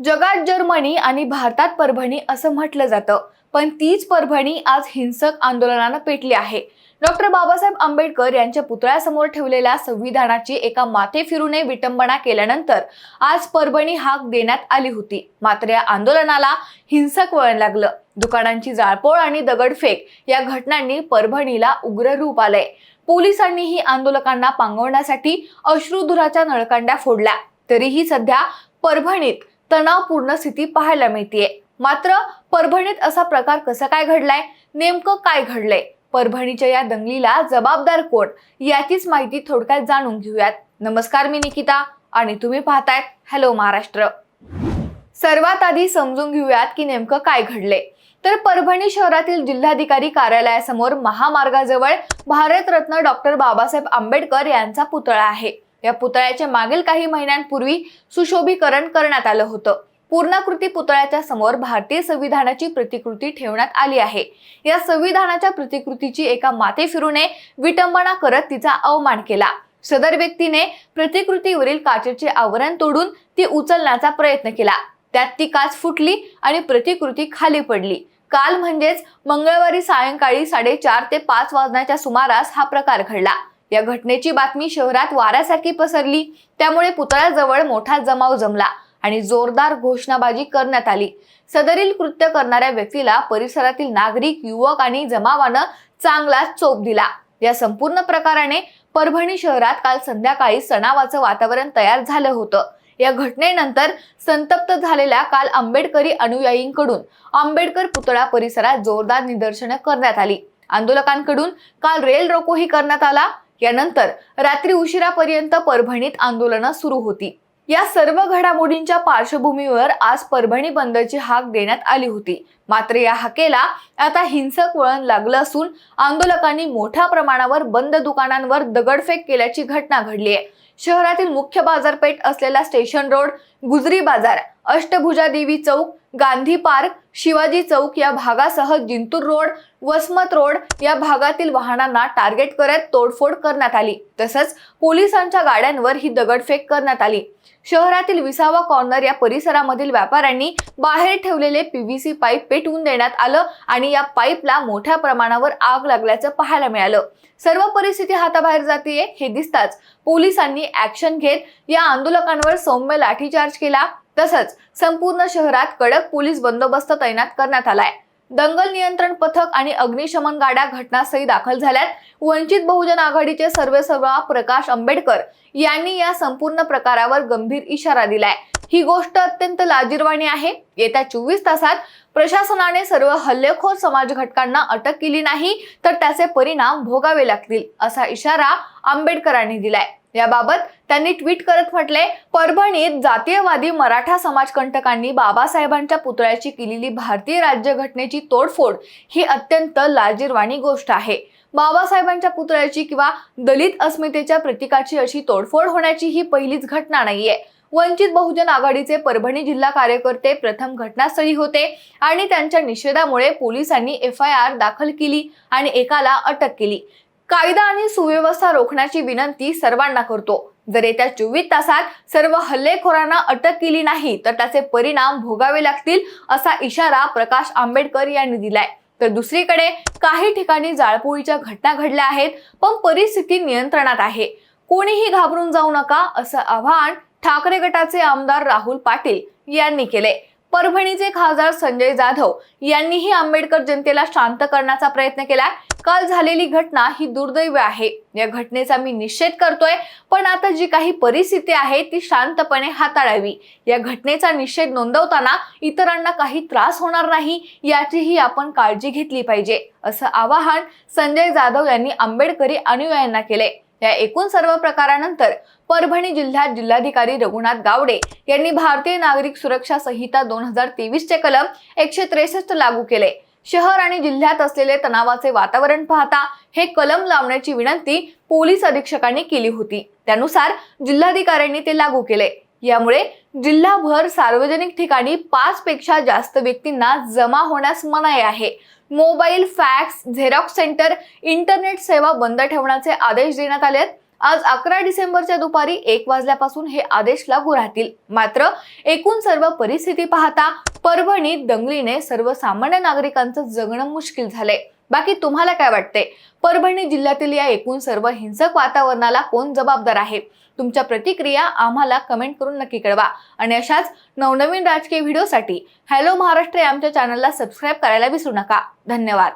जगात जर्मनी आणि भारतात परभणी असं म्हटलं जातं. पण तीच परभणी आज हिंसक आंदोलनानं पेटली आहे. डॉक्टर बाबासाहेब आंबेडकर यांच्या पुतळ्यासमोर ठेवलेल्या संविधानाची एका माथे फिरूने विटंबना केल्यानंतर आज परभणी हाक देण्यात आली होती. मात्र या आंदोलनाला हिंसक वळण लागलं. दुकानांची जाळपोळ आणि दगडफेक या घटनांनी परभणीला उग्र रूप आलंय. पोलिसांनीही आंदोलकांना पांगवण्यासाठी अश्रुधुराच्या नळकांड्या फोडल्या. तरीही सध्या परभणीत तणावपूर्ण स्थिती पाहायला मिळतीये. मात्र परभणीत असा प्रकार कसा काय घडलाय? नेमकं काय घडलंय? परभणीच्या या दंगलीला जबाबदार कोण? याचीच माहिती थोडक्यात जाणून घेऊयात. नमस्कार मी निकिता आणि तुम्ही पाहतायत हॅलो महाराष्ट्र. सर्वात आधी समजून घेऊयात की नेमकं काय घडले तर परभणी शहरातील जिल्हाधिकारी कार्यालयासमोर महामार्गाजवळ भारतरत्न डॉक्टर बाबासाहेब आंबेडकर यांचा पुतळा आहे. या पुतळ्याच्या मागील काही महिन्यांपूर्वी सुशोभीकरण करण्यात आलं होतं. पूर्णाकृती पुतळ्याच्या समोर भारतीय संविधानाची प्रतिकृती ठेवण्यात आली आहे. या संविधानाच्या प्रतिकृतीची एका माते फिरूने विटंबना करत तिचा अवमान केला. सदर व्यक्तीने प्रतिकृतीवरील काचेचे आवरण तोडून ती उचलण्याचा प्रयत्न केला. त्यात ती काच फुटली आणि प्रतिकृती खाली पडली. काल म्हणजेच मंगळवारी सायंकाळी साडेचार ते पाच वाजण्याच्या सुमारास हा प्रकार घडला. या घटनेची बातमी शहरात वाऱ्यासारखी पसरली. त्यामुळे पुतळ्याजवळ मोठा जमाव जमला आणि जोरदार घोषणाबाजी करण्यात आली. सदरील कृत्य करणाऱ्या व्यक्तीला परिसरातील नागरिक युवक आणि जमावानं चांगलाच चोप दिला. या संपूर्ण प्रकाराने परभणी शहरात काल संध्याकाळी सणावाचं वातावरण तयार झालं होतं. या घटनेनंतर संतप्त झालेल्या काल आंबेडकरी अनुयायींकडून आंबेडकर पुतळा परिसरात जोरदार निदर्शनं करण्यात आली. आंदोलकांकडून काल रेल रोकोही करण्यात आला. यानंतर रात्री उशिरापर्यंत परभणीत आंदोलनं सुरू होती. या सर्व घडामोडींच्या पार्श्वभूमीवर आज परभणी बंदची हाक देण्यात आली होती. मात्र या हाकेला आता हिंसक वळण लागलं असून आंदोलकांनी मोठ्या प्रमाणावर बंद दुकानांवर दगडफेक केल्याची घटना घडली आहे. शहरातील मुख्य बाजारपेठ असलेला स्टेशन रोड गुजरी बाजार अष्टभुजा देवी चौक गांधी पार्क शिवाजी चौक या भागासह जिंतूर रोड वसमत रोड या भागातील वाहनांना टार्गेट करत तोडफोड करण्यात आली. तसंच पोलिसांच्या गाड्यांवर ही दगडफेक करण्यात आली. शहरातील विसावा कॉर्नर या परिसरामधील व्यापाऱ्यांनी बाहेर ठेवलेले पीव्हीसी पाईप पेटवून देण्यात आलं आणि या पाईपला मोठ्या प्रमाणावर आग लागल्याचं पाहायला मिळालं. सर्व परिस्थिती हाताबाहेर जाते हे दिसताच पोलिसांनी ऍक्शन घेत या आंदोलकांवर सौम्य लाठीचार्ज केला. तसंच संपूर्ण शहरात कडक पोलीस बंदोबस्त तैनात करण्यात आलाय. दंगल नियंत्रण पथक आणि अग्निशमन गाड्या घटनास्थळी दाखल झाल्यात. वंचित बहुजन आघाडीचे सर्वेसर्वा प्रकाश आंबेडकर यांनी या संपूर्ण प्रकारावर गंभीर इशारा दिलाय. ही गोष्ट अत्यंत लाजिरवाणी आहे. येत्या चोवीस तासात प्रशासनाने सर्व हल्लेखोर समाज घटकांना अटक केली नाही तर त्याचे परिणाम भोगावे लागतील असा इशारा आंबेडकरांनी दिलाय. याबाबत त्यांनी ट्विट करत म्हटले परभणीत जातीयवादी मराठा समाजकंटकांनी बाबासाहेबांच्या पुतळ्याची केलेली भारतीय राज्यघटनेची तोडफोड ही अत्यंत लाजीरवाणी गोष्ट आहे. बाबासाहेबांच्या पुतळ्याची किंवा दलित अस्मितेच्या प्रतीकाची अशी तोडफोड होण्याची ही पहिलीच घटना नाहीये. वंचित बहुजन आघाडीचे परभणी जिल्हा कार्यकर्ते प्रथम घटनास्थळी होते आणि त्यांच्या निषेधामुळे पोलिसांनी एफ आय आर दाखल केली आणि एकाला अटक केली. कायदा आणि सुव्यवस्था रोखण्याची विनंती सर्वांना करतो. जर येत्या चोवीस तासात सर्व हल्लेखोरांना अटक केली नाही तर त्याचे परिणाम भोगावे लागतील असा इशारा प्रकाश आंबेडकर यांनी दिलाय. तर दुसरीकडे काही ठिकाणी जाळपोळीच्या घटना घडल्या आहेत पण परिस्थिती नियंत्रणात आहे. कोणीही घाबरून जाऊ नका असं आवाहन ठाकरे गटाचे आमदार राहुल पाटील यांनी केले. परभणीचे खासदार संजय जाधव यांनीही आंबेडकर जनतेला शांत करण्याचा प्रयत्न केला काल झालेली घटना ही दुर्दैव आहे. या घटनेचा मी निषेध करतोय पण आता जी काही परिस्थिती आहे ती शांतपणे हाताळावी. या घटनेचा निषेध नोंदवताना इतरांना काही त्रास होणार नाही याचीही आपण काळजी घेतली पाहिजे असं आवाहन संजय जाधव यांनी आंबेडकरी अनुयायांना केले. या एकूण सर्व प्रकारानंतर परभणी जिल्ह्यात जिल्हाधिकारी रघुनाथ गावडे यांनी भारतीय नागरिक सुरक्षा संहिता दोन हजार तेवीस चे कलम एकशे त्रेसष्ट लागू केले. शहर आणि जिल्ह्यात असलेले तणावाचे वातावरण पाहता हे कलम लावण्याची विनंती पोलीस अधीक्षकांनी केली होती. त्यानुसार जिल्हाधिकाऱ्यांनी ते लागू केले. यामुळे जिल्हाभर सार्वजनिक ठिकाणी पाच पेक्षा जास्त व्यक्तींना जमा होण्यास मनाई आहे. Mobile fax Xerox centre internet सेवा बंद ठेवण्याचे आदेश देण्यात आले आहेत. आज अकरा डिसेंबरच्या दुपारी एक वाजल्यापासून हे आदेश लागू राहतील. मात्र एकूण सर्व परिस्थिती पाहता परभणीत दंगलीने सर्वसामान्य नागरिकांचं जगणं मुश्किल झालंय. बाकी तुम्हाला काय वाटते परभणी जिल्ह्यातील या एकूण सर्व हिंसक वातावरणाला कोण जबाबदार आहे? तुमच्या प्रतिक्रिया आम्हाला कमेंट करून नक्की कळवा. आणि अशाच नवनवीन राजकीय व्हिडिओसाठी हॅलो महाराष्ट्र या आमच्या चॅनलला सबस्क्राईब करायला विसरू नका. धन्यवाद.